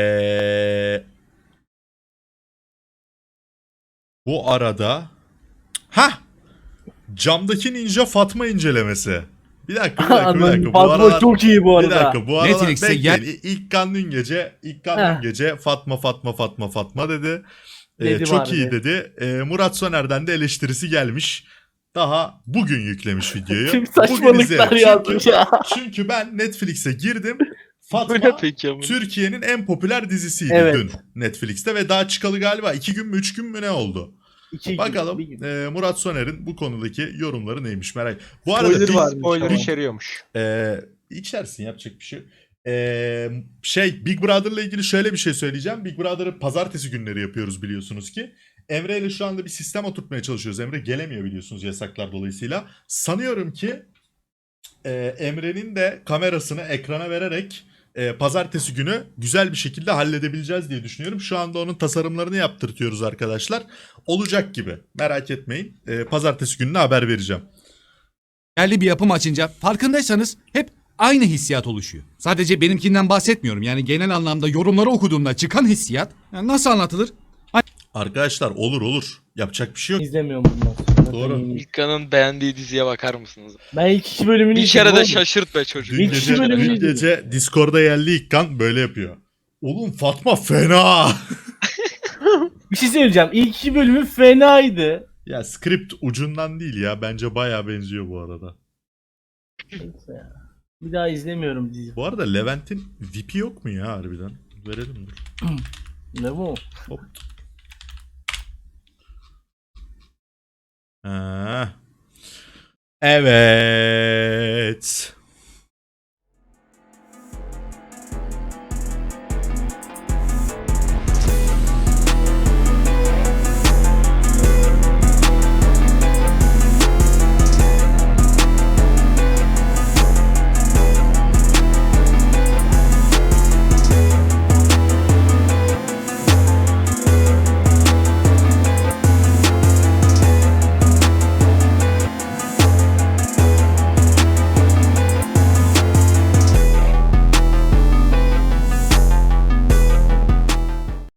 Ee, bu arada ha camdaki ninja Fatma incelemesi. Bir dakika bir dakika bir dakika. Bu Fatma aralar, çok iyi bu bir arada. dakika bu aralar Netflix'te bekleyin. yer- İlk kan dün gece ilk kan dün gece Fatma Fatma Fatma Fatma dedi. Ee, çok iyi dedi. Ee, Murat Soner'den de eleştirisi gelmiş. Daha bugün yüklemiş videoyu. Tüm saçmalıklar yazmış ya. çünkü ben Netflix'e girdim. Fatma? Türkiye'nin en popüler dizisiydi Evet. dün Netflix'te ve daha çıkalı galiba 2 gün mü 3 gün mü ne oldu? İki Bakalım bir gün. e, Murat Soner'in bu konudaki yorumları neymiş merak. Bu arada Spoiler biz, var. Spoiler Tamam. içeriyormuş. e, içersin yapacak bir şey. E, şey Big Brother'la ilgili şöyle bir şey söyleyeceğim. Big Brother'ı pazartesi günleri yapıyoruz biliyorsunuz ki. Emre ile şu anda bir sistem oturtmaya çalışıyoruz. Emre gelemiyor biliyorsunuz yasaklar dolayısıyla. Sanıyorum ki e, Emre'nin de kamerasını ekrana vererek e, pazartesi günü güzel bir şekilde halledebileceğiz diye düşünüyorum. Şu anda onun tasarımlarını yaptırtıyoruz arkadaşlar. Olacak gibi. Merak etmeyin. E, pazartesi gününe haber vereceğim. Yerli bir yapım açınca farkındaysanız hep aynı hissiyat oluşuyor. Sadece benimkinden bahsetmiyorum. Yani genel anlamda yorumları okuduğumda çıkan hissiyat yani nasıl anlatılır? Arkadaşlar olur olur. Yapacak bir şey yok. İzlemiyorum bundan sonra. Doğru. Zaten İlkan'ın beğendiği diziye bakar mısınız? Ben ilk iki bölümünü Bir izledim kere de oğlum. şaşırt be çocuk. Dün İlk gece, iki bölümünü dün izledim. gece Discord'a geldi ilk kan böyle yapıyor. Oğlum Fatma fena. Bir şey söyleyeceğim. İlk iki bölümü fenaydı. ya script ucundan değil ya. Bence baya benziyor bu arada. Neyse ya. Bir daha izlemiyorum dizi. Bu arada Levent'in VIP'i yok mu ya harbiden? Verelim dur. Ne bu? Hop. Ha. Evet.